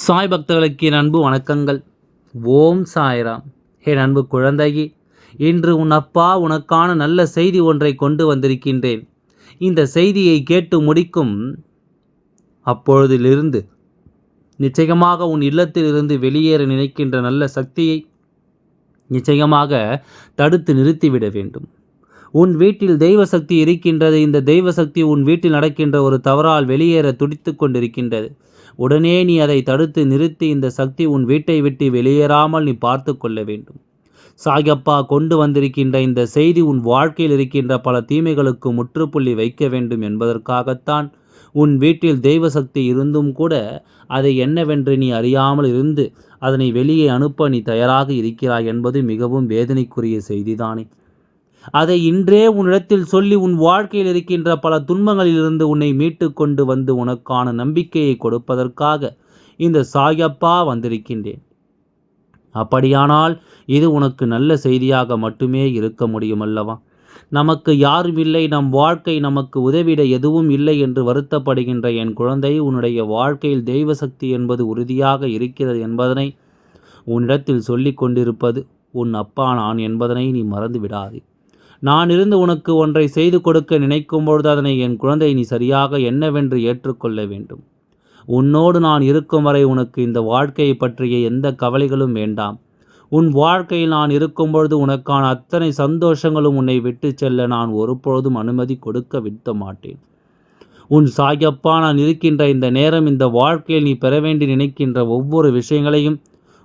சாய் பக்தர்களுக்கு என் அன்பு வணக்கங்கள். ஓம் சாய்ராம். என் அன்பு குழந்தையே இன்று உன் அப்பா உனக்கான நல்ல செய்தி ஒன்றை கொண்டு வந்திருக்கின்றேன். இந்த செய்தியை கேட்டு முடிக்கும் அப்பொழுதிலிருந்து நிச்சயமாக உன் இல்லத்திலிருந்து வெளியேற நினைக்கின்ற நல்ல சக்தியை நிச்சயமாக தடுத்து நிறுத்திவிட வேண்டும். உன் வீட்டில் தெய்வ சக்தி இருக்கின்றது. இந்த தெய்வ சக்தி உன் வீட்டில் நடக்கின்ற ஒரு தவறால் வெளியேற துடித்து கொண்டிருக்கின்றது. உடனே நீ அதை தடுத்து நிறுத்தி இந்த சக்தி உன் வீட்டை விட்டு வெளியேறாமல் நீ பார்த்து கொள்ள வேண்டும். சாயப்பா கொண்டு வந்திருக்கின்ற இந்த செய்தி உன் வாழ்க்கையில் இருக்கின்ற பல தீமைகளுக்கு முற்றுப்புள்ளி வைக்க வேண்டும் என்பதற்காகத்தான் உன் வீட்டில் தெய்வ சக்தி இருந்தும் கூட அதை என்னவென்று நீ அறியாமல் இருந்து அதனை வெளியே அனுப்ப நீ தயாராக இருக்கிறாய் என்பது மிகவும் வேதனைக்குரிய செய்திதானே. அதை இன்றே உன்னிடத்தில் சொல்லி உன் வாழ்க்கையில் இருக்கின்ற பல துன்பங்களிலிருந்து உன்னை மீட்டு கொண்டு வந்து உனக்கான நம்பிக்கையை கொடுப்பதற்காக இந்த சாயப்பா வந்திருக்கின்றேன். அப்படியானால் இது உனக்கு நல்ல செய்தியாக மட்டுமே இருக்க முடியும் அல்லவா நமக்கு யாரும் இல்லை நம் வாழ்க்கை நமக்கு உதவிட எதுவும் இல்லை என்று வருத்தப்படுகின்ற என் குழந்தை உன்னுடைய வாழ்க்கையில் தெய்வ சக்தி என்பது உறுதியாக இருக்கிறது என்பதனை உன்னிடத்தில் சொல்லிக் கொண்டிருப்பது உன் அப்பா நான் என்பதனை நீ மறந்து விடாதே நான் இருந்து உனக்கு ஒன்றை செய்து கொடுக்க நினைக்கும் பொழுது அதனை என் குழந்தை நீ சரியாக என்னவென்று ஏற்றுக்கொள்ள வேண்டும். உன்னோடு நான் இருக்கும் வரை உனக்கு இந்த வாழ்க்கையை பற்றிய எந்த கவலைகளும் வேண்டாம். உன் வாழ்க்கையில் நான் இருக்கும் பொழுது உனக்கான அத்தனை சந்தோஷங்களும் உன்னை விட்டு செல்ல நான் ஒருபொழுதும் அனுமதி கொடுக்க விட்ட மாட்டேன் உன் சாயப்பா நான் இருக்கின்ற இந்த நேரம் இந்த வாழ்க்கையில் நீ பெற வேண்டி நினைக்கின்ற ஒவ்வொரு விஷயங்களையும்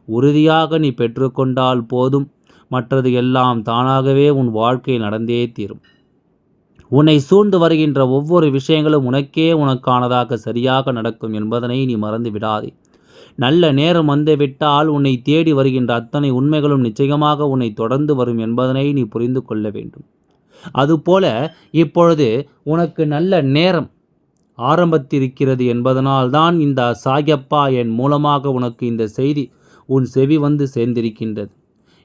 உறுதியாக நீ பெற்றுக்கொண்டால் போதும். மற்றது எல்லாம் தானாகவே உன் வாழ்க்கையில் நடந்தே தீரும். உன்னை சூழ்ந்து வருகின்ற ஒவ்வொரு விஷயங்களும் உனக்கே உனக்கானதாக சரியாக நடக்கும் என்பதனை நீ மறந்து விடாதே. நல்ல நேரம் வந்துவிட்டால் உன்னை தேடி வருகின்ற அத்தனை உண்மைகளும் நிச்சயமாக உன்னை தொடர்ந்து வரும் என்பதனை நீ புரிந்து கொள்ள வேண்டும். அதுபோல இப்பொழுது உனக்கு நல்ல நேரம் ஆரம்பத்திருக்கிறது என்பதனால் தான் இந்த சாயப்பா என் மூலமாக உனக்கு இந்த செய்தி உன் செவி வந்து சேர்ந்திருக்கின்றது.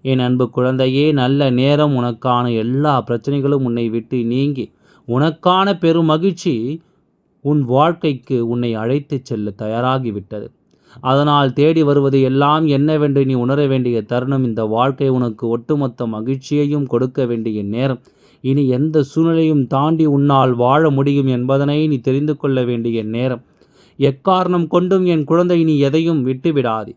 என் அன்பு குழந்தையே நல்ல நேரம் உனக்கான எல்லா பிரச்சனைகளும் உன்னை விட்டு நீங்கி உனக்கான பெரும் மகிழ்ச்சி உன் வாழ்க்கைக்கு உன்னை அழைத்து செல்ல தயாராகிவிட்டது. அதனால் தேடி வருவது எல்லாம் என்னவென்று நீ உணர வேண்டிய தருணம். இந்த வாழ்க்கை உனக்கு ஒட்டுமொத்த மகிழ்ச்சியையும் கொடுக்க வேண்டிய நேரம். இனி எந்த சூழ்நிலையும் தாண்டி உன்னால் வாழ முடியும் என்பதனை நீ தெரிந்து கொள்ள வேண்டிய நேரம். எக்காரணம் கொண்டும் என் குழந்தை நீ எதையும் விட்டுவிடாதே.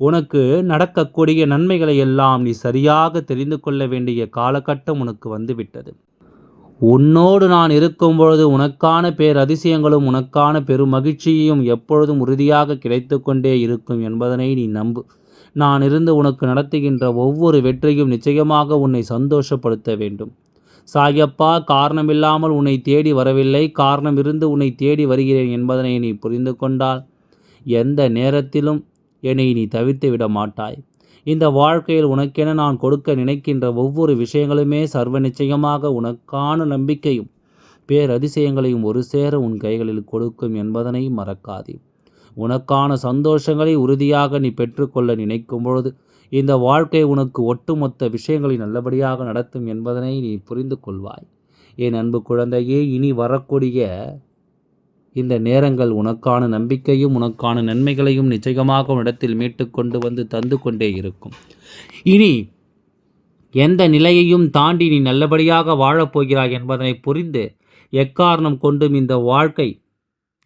உனக்கு நடக்கக்கூடிய நன்மைகளை எல்லாம் நீ சரியாக தெரிந்து கொள்ள வேண்டிய காலகட்டம் உனக்கு வந்துவிட்டது. உன்னோடு நான் இருக்கும் பொழுது உனக்கான பேர் அதிசயங்களும் உனக்கான பெரும் மகிழ்ச்சியும் எப்பொழுதும் உறுதியாக கிடைத்து கொண்டே இருக்கும் என்பதனை நீ நம்பு. நான் இருந்து உனக்கு நடத்துகின்ற ஒவ்வொரு வெற்றியும் நிச்சயமாக உன்னை சந்தோஷப்படுத்த வேண்டும். சாயப்பா காரணமில்லாமல் உன்னை தேடி வரவில்லை காரணம் இருந்து உன்னை தேடி வருகிறேன் என்பதனை நீ புரிந்து கொண்டால் எந்த நேரத்திலும் என்னை நீ தவிர்த்து விட மாட்டாய். இந்த வாழ்க்கையில் உனக்கென நான் கொடுக்க நினைக்கின்ற ஒவ்வொரு விஷயங்களுமே சர்வ நிச்சயமாக உனக்கான நம்பிக்கையும் பேரதிசயங்களையும் ஒரு சேர உன் கைகளில் கொடுக்கும் என்பதனை மறக்காதே. உனக்கான சந்தோஷங்களை உறுதியாக நீ பெற்றுக்கொள்ள நினைக்கும் பொழுது இந்த வாழ்க்கை உனக்கு ஒட்டுமொத்த விஷயங்களை நல்லபடியாக நடத்தும் என்பதனை நீ புரிந்து கொள்வாய். என் அன்பு குழந்தையே இனி வரக்கூடிய இந்த நேரங்கள் உனக்கான நம்பிக்கையும் உனக்கான நன்மைகளையும் நிச்சயமாக உன்னிடத்தில் மீட்டு கொண்டு வந்து தந்து கொண்டே இருக்கும். இனி எந்த நிலையையும் தாண்டி நீ நல்லபடியாக வாழப்போகிறாய் என்பதனை புரிந்து எக்காரணம் கொண்டும் இந்த வாழ்க்கை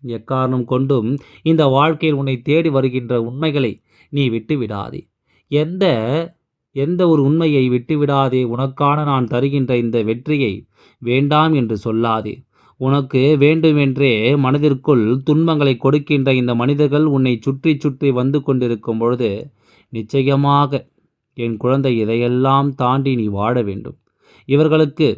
எக்காரணம் கொண்டும் இந்த வாழ்க்கையில் உன்னை தேடி வருகின்ற உண்மைகளை நீ விட்டு விடாதே எந்த எந்த ஒரு உண்மையை விட்டுவிடாதே. உனக்கான நான் தருகின்ற இந்த வெற்றியை வேண்டாம் என்று சொல்லாதே. உனக்கு வேண்டுமென்றே மனதிற்குள் துன்பங்களை கொடுக்கின்ற இந்த மனிதர்கள் உன்னை சுற்றி சுற்றி வந்து கொண்டிருக்கும் பொழுது நிச்சயமாக என் குழந்தை இதையெல்லாம் தாண்டி நீ வாழ வேண்டும். இவர்களுக்கு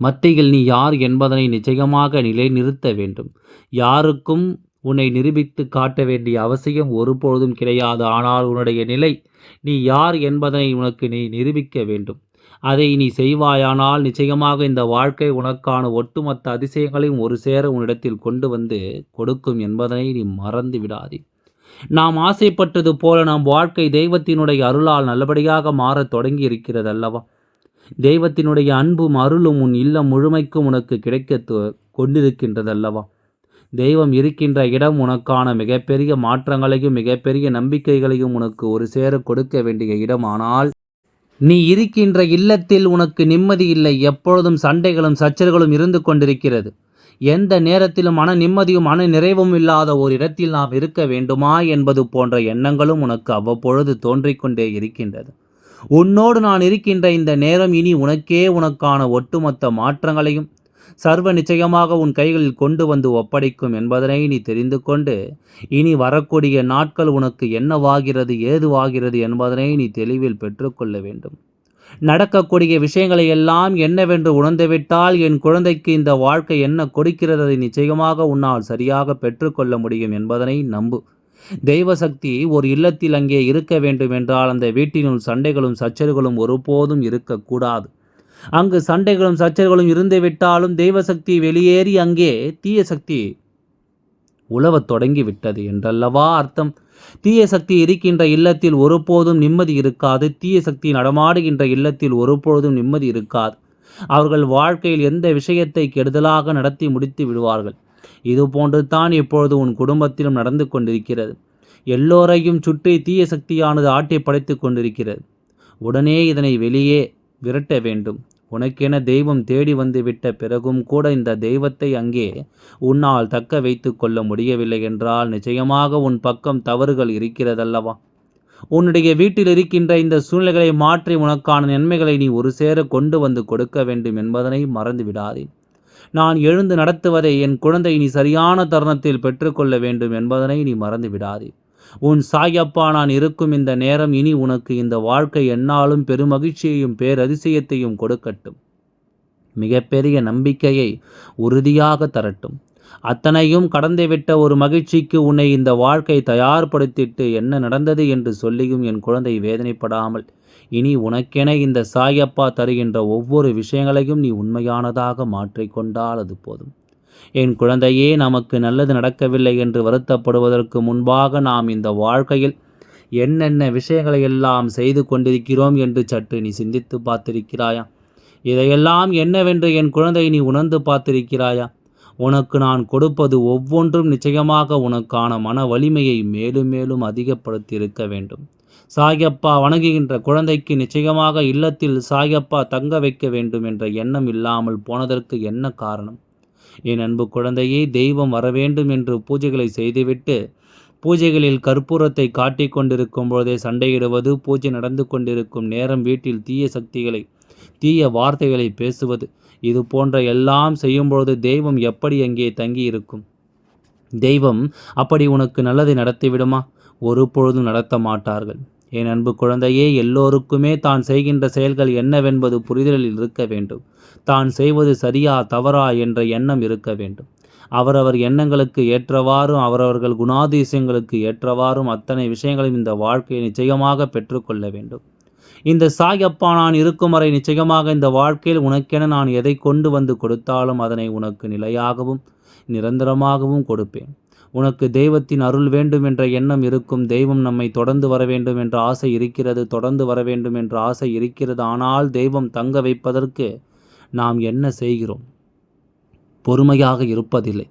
மத்தியில் நீ யார் என்பதனை நிச்சயமாக நிலைநிறுத்த வேண்டும். யாருக்கும் உன்னை நிரூபித்து காட்ட வேண்டிய அவசியம் ஒருபொழுதும் கிடையாது. ஆனால் உன்னுடைய நிலை நீ யார் என்பதனை உனக்கு நீ நிரூபிக்க வேண்டும். அதை நீ செய்வாயானால் நிச்சயமாக இந்த வாழ்க்கை உனக்கான ஒட்டுமொத்த அதிசயங்களையும் ஒரு சேர உன்னிடத்தில் கொண்டு வந்து கொடுக்கும் என்பதனை நீ மறந்து விடாதே. நாம் ஆசைப்பட்டது போல நம் வாழ்க்கை தெய்வத்தினுடைய அருளால் நல்லபடியாக மாறத் தொடங்கி இருக்கிறது அல்லவா தெய்வத்தினுடைய அன்பும் அருளும் உன் இல்லம் முழுமைக்கும் உனக்கு கிடைக்க கொண்டிருக்கின்றது அல்லவா தெய்வம் இருக்கின்ற இடம் உனக்கான மிகப்பெரிய மாற்றங்களையும் மிகப்பெரிய நம்பிக்கைகளையும் உனக்கு ஒரு சேர கொடுக்க வேண்டிய இடம் ஆனால் நீ இருக்கின்ற இல்லத்தில் உனக்கு நிம்மதி இல்லை. எப்பொழுதும் சண்டைகளும் சச்சர்களும் இருந்து கொண்டிருக்கிறது. எந்த நேரத்திலும் மன நிம்மதியும் மன நிறைவும் இல்லாத ஒரு இடத்தில் நாம் இருக்க வேண்டுமா என்பது போன்ற எண்ணங்களும் உனக்கு அவ்வப்பொழுது தோன்றிக்கொண்டே இருக்கின்றது. உன்னோடு நான் இருக்கின்ற இந்த நேரம் இனி உனக்கே உனக்கான ஒட்டுமொத்த மாற்றங்களையும் சர்வ நிச்சயமாக உன் கைகளில் கொண்டு வந்து ஒப்படைக்கும் என்பதனை நீ தெரிந்து கொண்டு இனி வரக்கூடிய நாட்கள் உனக்கு என்னவாகிறது ஏதுவாகிறது என்பதனை நீ தெளிவில் பெற்றுக்கொள்ள வேண்டும். நடக்கக்கூடிய விஷயங்களை எல்லாம் என்னவென்று உணர்ந்துவிட்டால் என் குழந்தைக்கு இந்த வாழ்க்கை என்ன கொடுக்கிறது அதை நிச்சயமாக உன்னால் சரியாக பெற்றுக்கொள்ள முடியும் என்பதனை நம்பு. தெய்வ சக்தி ஒரு இல்லத்தில் அங்கே இருக்க வேண்டும் என்றால் அந்த வீட்டினுள் சண்டைகளும் சச்சரவுகளும் ஒருபோதும் இருக்கக்கூடாது. அங்கு சண்டைகளும் சச்சரவுகளும் இருந்து விட்டாலும் தெய்வ சக்தி வெளியேறி அங்கே தீய சக்தி உழவத் தொடங்கி விட்டது என்றல்லவா அர்த்தம்? தீய சக்தி இருக்கின்ற இல்லத்தில் ஒருபோதும் நிம்மதி இருக்காது. தீய சக்தி நடமாடுகின்ற இல்லத்தில் ஒருபொழுதும் நிம்மதி இருக்காது. அவர்கள் வாழ்க்கையில் எந்த விஷயத்தை கெடுதலாக நடத்தி முடித்து விடுவார்கள்? இது போன்று தான் இப்பொழுது உன் குடும்பத்திலும் நடந்து கொண்டிருக்கிறது. எல்லோரையும் சுற்றி தீய சக்தியானது ஆட்டி படைத்து கொண்டிருக்கிறது. உடனே இதனை வெளியே விரட்ட வேண்டும். உனக்கென தெய்வம் தேடி வந்து விட்ட பிறகும் கூட இந்த தெய்வத்தை அங்கே உன்னால் தக்க வைத்து கொள்ள முடியவில்லை என்றால் நிச்சயமாக உன் பக்கம் தவறுகள் இருக்கிறதல்லவா? உன்னுடைய வீட்டில் இருக்கின்ற இந்த சூழ்நிலைகளை மாற்றி உனக்கான நன்மைகளை நீ ஒரு சேர கொண்டு வந்து கொடுக்க வேண்டும் என்பதனை மறந்து விடாதே நான் எழுந்து நடத்துவதை என் குழந்தை நீ சரியான தருணத்தில் பெற்றுக்கொள்ள வேண்டும் என்பதனை நீ மறந்து விடாதே உன் சாயப்பா நான் இருக்கும் இந்த நேரம் இனி உனக்கு இந்த வாழ்க்கை என்னாலும் பெருமகிழ்ச்சியையும் பேரதிசயத்தையும் கொடுக்கட்டும். மிகப்பெரிய நம்பிக்கையை உறுதியாக தரட்டும். அத்தனையும் கடந்துவிட்ட ஒரு மகிழ்ச்சிக்கு உன்னை இந்த வாழ்க்கை தயார்படுத்திட்டு என்ன நடந்தது என்று சொல்லியும் என் குழந்தை வேதனைப்படாமல் இனி உனக்கென இந்த சாயப்பா தருகின்ற ஒவ்வொரு விஷயங்களையும் நீ உண்மையானதாக மாற்றிக்கொண்டால் அது போதும். என் குழந்தையே நமக்கு நல்லது நடக்கவில்லை என்று வருத்தப்படுவதற்கு முன்பாக நாம் இந்த வாழ்க்கையில் என்னென்ன விஷயங்களை எல்லாம் செய்து கொண்டிருக்கிறோம் என்று சற்று நீ சிந்தித்து பார்த்திருக்கிறாயா? இதையெல்லாம் என்னவென்று என் குழந்தை நீ உணர்ந்து பார்த்திருக்கிறாயா? உனக்கு நான் கொடுப்பது ஒவ்வொன்றும் நிச்சயமாக உனக்கான மன வலிமையை மேலும் மேலும் அதிகப்படுத்தி இருக்க வேண்டும். சாயப்பா வணங்குகின்ற குழந்தைக்கு நிச்சயமாக இல்லத்தில் சாயப்பா தங்க வைக்க வேண்டும் என்ற எண்ணம் இல்லாமல் போனதற்கு என்ன காரணம்? என் அன்பு குழந்தையை தெய்வம் வரவேண்டும் என்று பூஜைகளை செய்துவிட்டு பூஜைகளில் கற்பூரத்தை காட்டிக் கொண்டிருக்கும் பொழுதே சண்டையிடுவது பூஜை நடந்து கொண்டிருக்கும் நேரம் வீட்டில் தீய சக்திகளை தீய வார்த்தைகளை பேசுவது இது போன்ற எல்லாம் செய்யும்பொழுது தெய்வம் எப்படி அங்கே தங்கி இருக்கும் தெய்வம் அப்படி உனக்கு நல்லதை நடத்திவிடுமா ஒரு பொழுதும் நடத்த மாட்டார்கள். என் அன்பு குழந்தையே எல்லோருக்குமே தான் செய்கின்ற செயல்கள் என்னவென்பது புரிதலில் இருக்க வேண்டும். தான் செய்வது சரியா தவறா என்ற எண்ணம் இருக்க வேண்டும். அவரவர் எண்ணங்களுக்கு ஏற்றவாறும் அவரவர்கள் குணாதிசயங்களுக்கு ஏற்றவாறும் அத்தனை விஷயங்களையும் இந்த வாழ்க்கையை நிச்சயமாக பெற்றுக்கொள்ள வேண்டும். இந்த சாயப்பா நான் இருக்கும் வரை நிச்சயமாக இந்த வாழ்க்கையில் உனக்கென நான் எதை கொண்டு வந்து கொடுத்தாலும் அதனை உனக்கு நிலையாகவும் நிரந்தரமாகவும் கொடுப்பேன். உனக்கு தெய்வத்தின் அருள் வேண்டும் என்ற எண்ணம் இருக்கும் தெய்வம் நம்மை தொடர்ந்து வர வேண்டும் என்ற ஆசை இருக்கிறது தொடர்ந்து வர வேண்டும் என்ற ஆசை இருக்கிறது. ஆனால் தெய்வம் தங்க வைப்பதற்கு நாம் என்ன செய்கிறோம்? பொறுமையாக இருப்பதில்லை.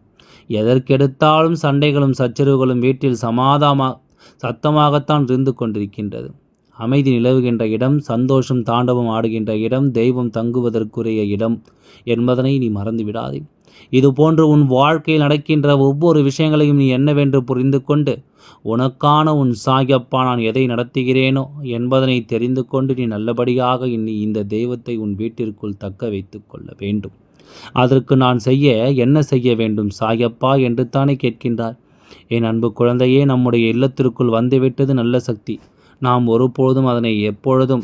எதற்கெடுத்தாலும் சண்டைகளும் சச்சரவுகளும் வீட்டில் சமாதாமா சத்தமாகத்தான் இருந்து கொண்டிருக்கின்றது. அமைதி நிலவுகின்ற இடம் சந்தோஷம் தாண்டவம் ஆடுகின்ற இடம் தெய்வம் தங்குவதற்குரிய இடம் என்பதனை நீ மறந்துவிடாதே. இது போன்று உன் வாழ்க்கையில் நடக்கின்ற ஒவ்வொரு விஷயங்களையும் நீ என்னவென்று புரிந்து கொண்டு உனக்கான உன் சாயப்பா நான் எதை நடத்துகிறேனோ என்பதனை தெரிந்து கொண்டு நீ நல்லபடியாக இன்னி இந்த தெய்வத்தை உன் வீட்டிற்குள் தக்க வைத்து கொள்ள வேண்டும். அதற்கு நான் செய்ய என்ன செய்ய வேண்டும் சாயப்பா என்று தானே கேட்கின்றார். என் அன்பு குழந்தையே நம்முடைய இல்லத்திற்குள் வந்துவிட்டது நல்ல சக்தி. நாம் ஒருபொழுதும் அதனை எப்பொழுதும்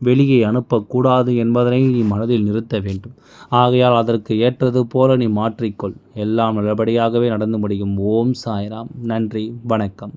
வெளியே அனுப்பக்கூடாது என்பதனை நீ மனதில் நிறுத்த வேண்டும். ஆகையால் அதற்கு ஏற்றது போல நீ மாற்றிக்கொள். எல்லாம் நல்லபடியாகவே நடந்து முடியும். ஓம் சாய்ராம். நன்றி. வணக்கம்.